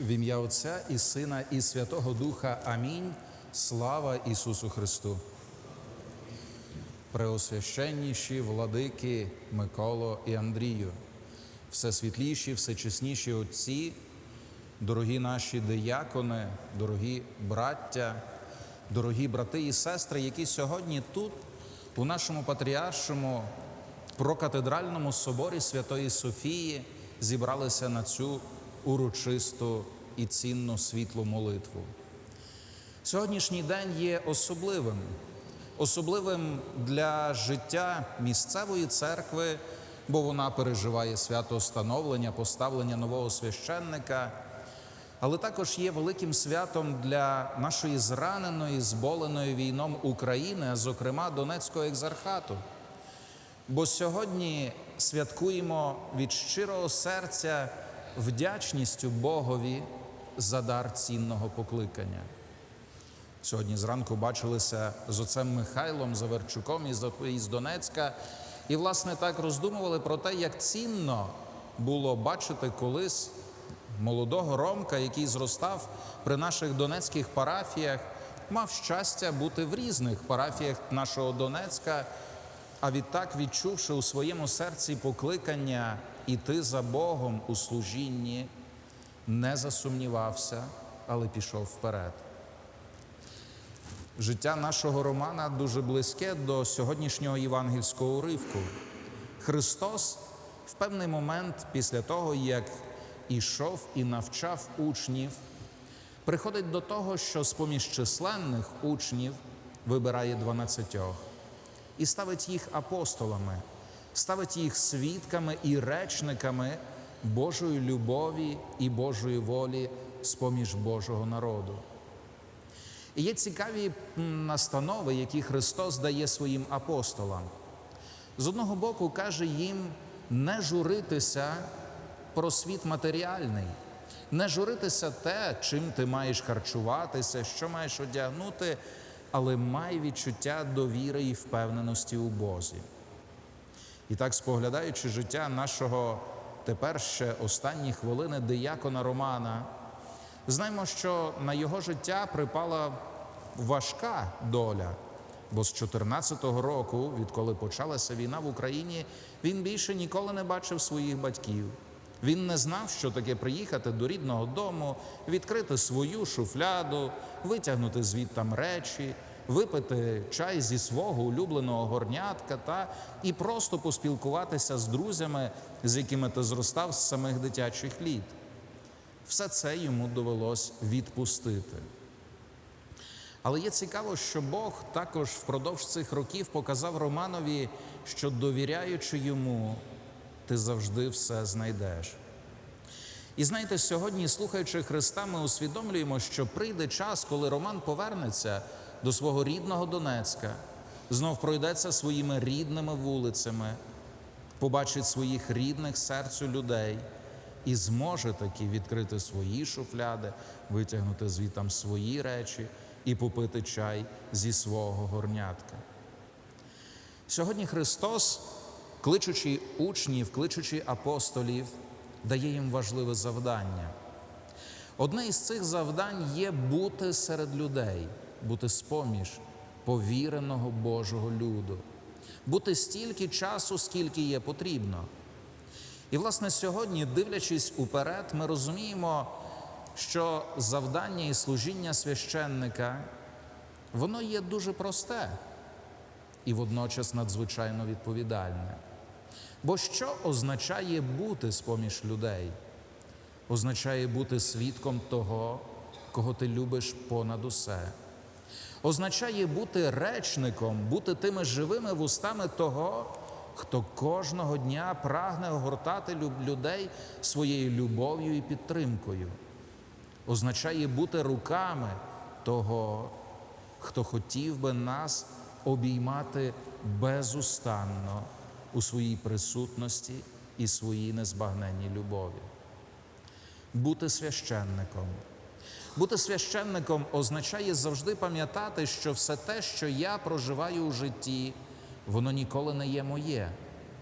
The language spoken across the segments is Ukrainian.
В ім'я Отця і Сина, і Святого Духа. Амінь. Слава Ісусу Христу. Преосвященніші владики Миколо і Андрію, всесвітліші, всечесніші отці, дорогі наші диякони, дорогі браття, дорогі брати і сестри, які сьогодні тут, у нашому патріаршому прокатедральному соборі Святої Софії, зібралися на цю урочисту і цінну світлу молитву. Сьогоднішній день є особливим, особливим для життя місцевої церкви, бо вона переживає свято становлення, поставлення нового священника, але також є великим святом для нашої зраненої, зболеної війном України, зокрема Донецького екзархату. Бо сьогодні святкуємо від щирого серця вдячністю Богові за дар цінного покликання. Сьогодні зранку бачилися з отцем Михайлом Заверчуком із, Донецька, і, власне, так роздумували про те, як цінно було бачити колись молодого Ромка, який зростав при наших донецьких парафіях, мав щастя бути в різних парафіях нашого Донецька, а відтак, відчувши у своєму серці покликання іти за Богом у служінні, не засумнівався, але пішов вперед. Життя нашого Романа дуже близьке до сьогоднішнього євангельського уривку. Христос в певний момент, після того, як ішов і навчав учнів, приходить до того, що з поміж численних учнів вибирає дванадцятьох і ставить їх апостолами, ставить їх свідками і речниками Божої любові і Божої волі з поміж Божого народу. І є цікаві настанови, які Христос дає своїм апостолам. З одного боку, каже їм не журитися про світ матеріальний, не журитися те, чим ти маєш харчуватися, що маєш одягнути, але май відчуття довіри і впевненості у Бозі. І так, споглядаючи життя нашого тепер ще останні хвилини диякона Романа, знаємо, що на його життя припала важка доля. Бо з 14-го року, відколи почалася війна в Україні, він більше ніколи не бачив своїх батьків. Він не знав, що таке приїхати до рідного дому, відкрити свою шуфляду, витягнути звідтам речі, випити чай зі свого улюбленого горнятка та і просто поспілкуватися з друзями, з якими ти зростав з самих дитячих літ. Все це йому довелось відпустити. Але є цікаво, що Бог також впродовж цих років показав Романові, що довіряючи йому, ти завжди все знайдеш. І знаєте, сьогодні, слухаючи Христа, ми усвідомлюємо, що прийде час, коли Роман повернеться до свого рідного Донецька, знов пройдеться своїми рідними вулицями, побачить своїх рідних серцю людей і зможе таки відкрити свої шуфляди, витягнути звітам свої речі і попити чай зі свого горнятка. Сьогодні Христос, кличучи учнів, кличучи апостолів, дає їм важливе завдання. Одне із цих завдань є бути серед людей, бути споміж повіреного Божого люду, бути стільки часу, скільки є потрібно. І, власне, сьогодні, дивлячись уперед, ми розуміємо, що завдання і служіння священника, воно є дуже просте і водночас надзвичайно відповідальне. Бо що означає бути з-поміж людей? Означає бути свідком того, кого ти любиш понад усе. Означає бути речником, бути тими живими вустами того, хто кожного дня прагне огортати людей своєю любов'ю і підтримкою. Означає бути руками того, хто хотів би нас обіймати безустанно у своїй присутності і своїй незбагненній любові. Бути священником. Бути священником означає завжди пам'ятати, що все те, що я проживаю у житті, воно ніколи не є моє,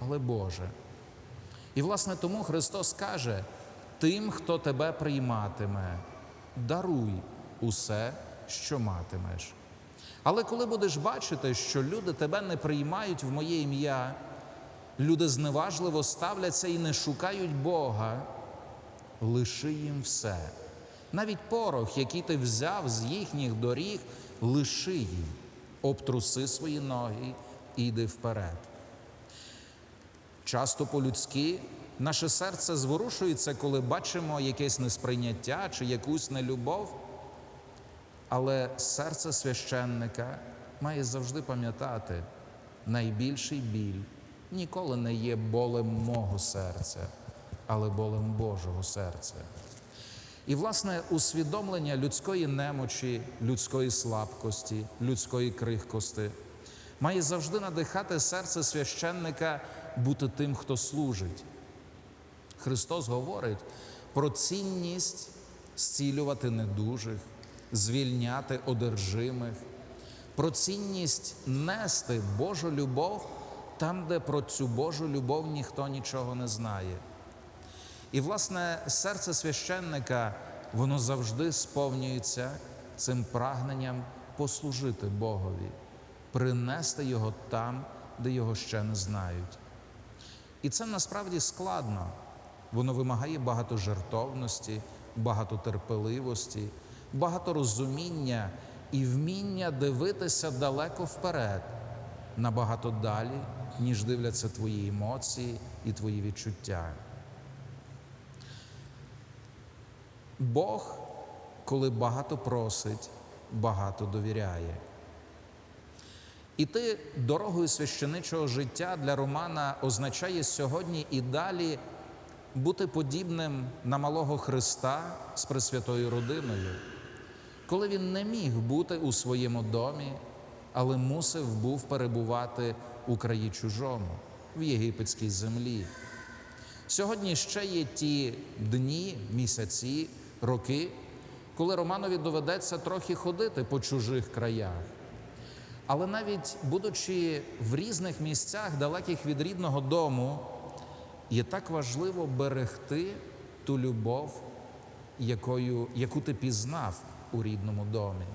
але Боже. І, власне, тому Христос каже: тим, хто тебе прийматиме, даруй усе, що матимеш. Але коли будеш бачити, що люди тебе не приймають в моє ім'я, люди зневажливо ставляться і не шукають Бога, лиши їм все. Навіть порох, який ти взяв з їхніх доріг, лиши їм, обтруси свої ноги і йди вперед. Часто по-людськи наше серце зворушується, коли бачимо якесь несприйняття чи якусь нелюбов. Але серце священника має завжди пам'ятати, найбільший біль ніколи не є болем мого серця, але болем Божого серця. І, власне, усвідомлення людської немочі, людської слабкості, людської крихкости має завжди надихати серце священника бути тим, хто служить. Христос говорить про цінність зцілювати недужих, звільняти одержимих, про цінність нести Божу любов там, де про цю Божу любов ніхто нічого не знає. І, власне, серце священника, воно завжди сповнюється цим прагненням послужити Богові, принести його там, де його ще не знають. І це насправді складно. Воно вимагає багато жертовності, багато терпеливості, багато розуміння і вміння дивитися далеко вперед, набагато далі, ніж дивляться твої емоції і твої відчуття. Бог, коли багато просить, багато довіряє. Іти дорогою священичого життя для Романа означає сьогодні і далі бути подібним на малого Христа з Пресвятою родиною, коли він не міг бути у своєму домі, але мусив був перебувати у краї чужому, в єгипетській землі. Сьогодні ще є ті дні, місяці, роки, коли Романові доведеться трохи ходити по чужих краях. Але навіть будучи в різних місцях, далеких від рідного дому, є так важливо берегти ту любов, якою, яку ти пізнав у рідному домі.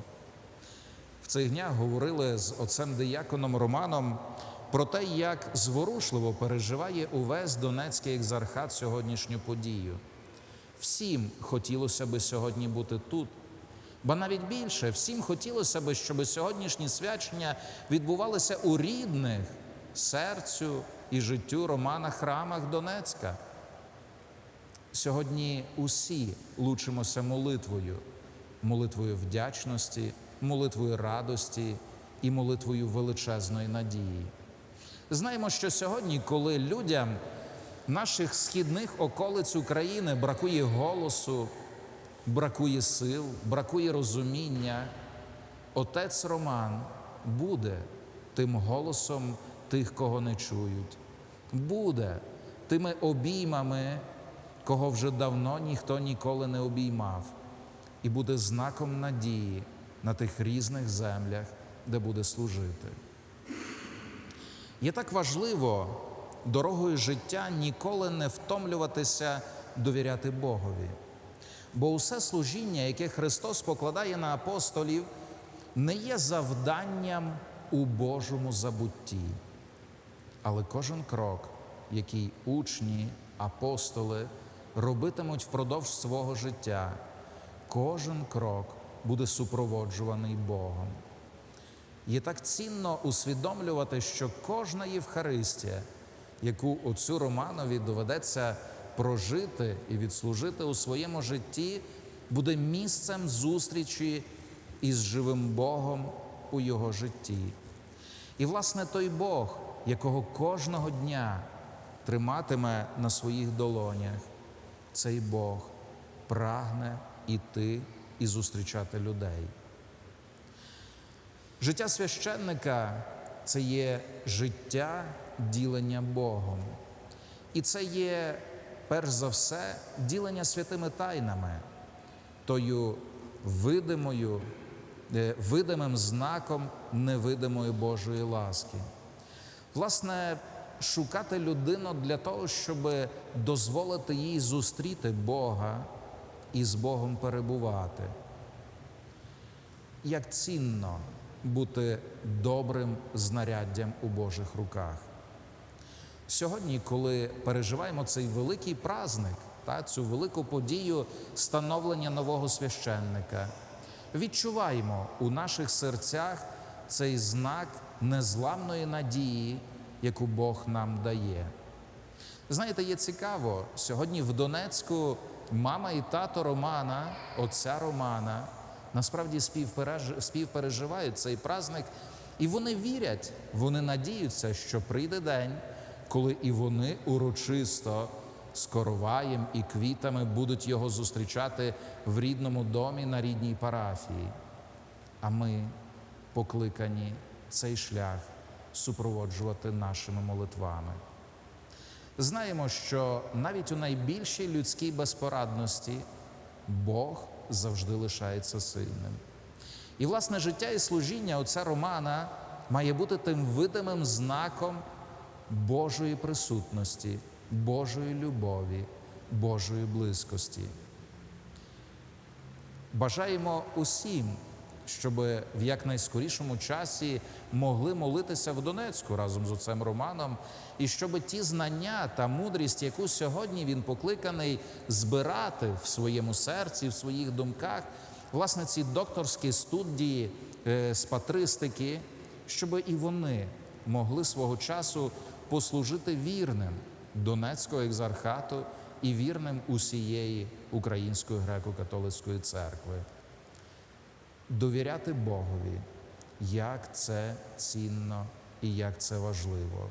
В цих днях говорили з отцем дияконом Романом про те, як зворушливо переживає увесь Донецький екзархат сьогоднішню подію. Всім хотілося би сьогодні бути тут. Ба навіть більше, всім хотілося б, щоб сьогоднішні свячення відбувалися у рідних серцю і життю Романа храмах Донецька. Сьогодні усі лучимося молитвою, молитвою вдячності, молитвою радості і молитвою величезної надії. Знаємо, що сьогодні, коли людям наших східних околиць України бракує голосу, бракує сил, бракує розуміння, отець Роман буде тим голосом тих, кого не чують, буде тими обіймами, кого вже давно ніхто ніколи не обіймав, і буде знаком надії на тих різних землях, де буде служити. Є так важливо дорогою життя ніколи не втомлюватися довіряти Богові. Бо усе служіння, яке Христос покладає на апостолів, не є завданням у Божому забутті. Але кожен крок, який учні, апостоли робитимуть впродовж свого життя, кожен крок буде супроводжуваний Богом. Є так цінно усвідомлювати, що кожна Євхаристія, яку отцю Романові доведеться прожити і відслужити у своєму житті, буде місцем зустрічі із живим Богом у його житті. І, власне, той Бог, якого кожного дня триматиме на своїх долонях, цей Бог прагне іти і зустрічати людей. Життя священника це є життя ділення Богом. І це є, перш за все, ділення святими тайнами, тою видимою, е, видимим знаком невидимої Божої ласки. Власне, шукати людину для того, щоб дозволити їй зустріти Бога і з Богом перебувати. Як цінно бути добрим знаряддям у Божих руках. Сьогодні, коли переживаємо цей великий праздник, та, цю велику подію становлення нового священника, відчуваємо у наших серцях цей знак незламної надії, яку Бог нам дає. Знаєте, є цікаво, сьогодні в Донецьку мама і тато Романа, отця Романа, насправді співпереживають цей праздник, і вони вірять, вони надіються, що прийде день, коли і вони урочисто з короваєм і квітами будуть його зустрічати в рідному домі на рідній парафії. А ми покликані цей шлях супроводжувати нашими молитвами. Знаємо, що навіть у найбільшій людській безпорадності Бог завжди лишається сильним. І власне життя і служіння отця Романа має бути тим видимим знаком Божої присутності, Божої любові, Божої близькості. Бажаємо усім, щоб в якнайскорішому часі могли молитися в Донецьку разом з отцем Романом, і щоб ті знання та мудрість, яку сьогодні він покликаний збирати в своєму серці, в своїх думках, власне, ці докторські студії е, з патристики, щоб і вони могли свого часу послужити вірним Донецького екзархату і вірним усієї Української греко-католицької церкви. Довіряти Богові, як це цінно і як це важливо.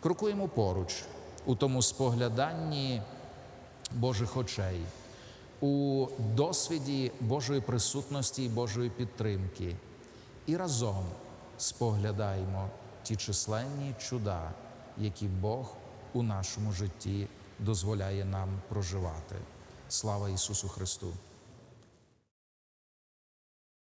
Крокуємо поруч у тому спогляданні Божих очей, у досвіді Божої присутності і Божої підтримки. І разом споглядаємо ті численні чуда, які Бог у нашому житті дозволяє нам проживати. Слава Ісусу Христу!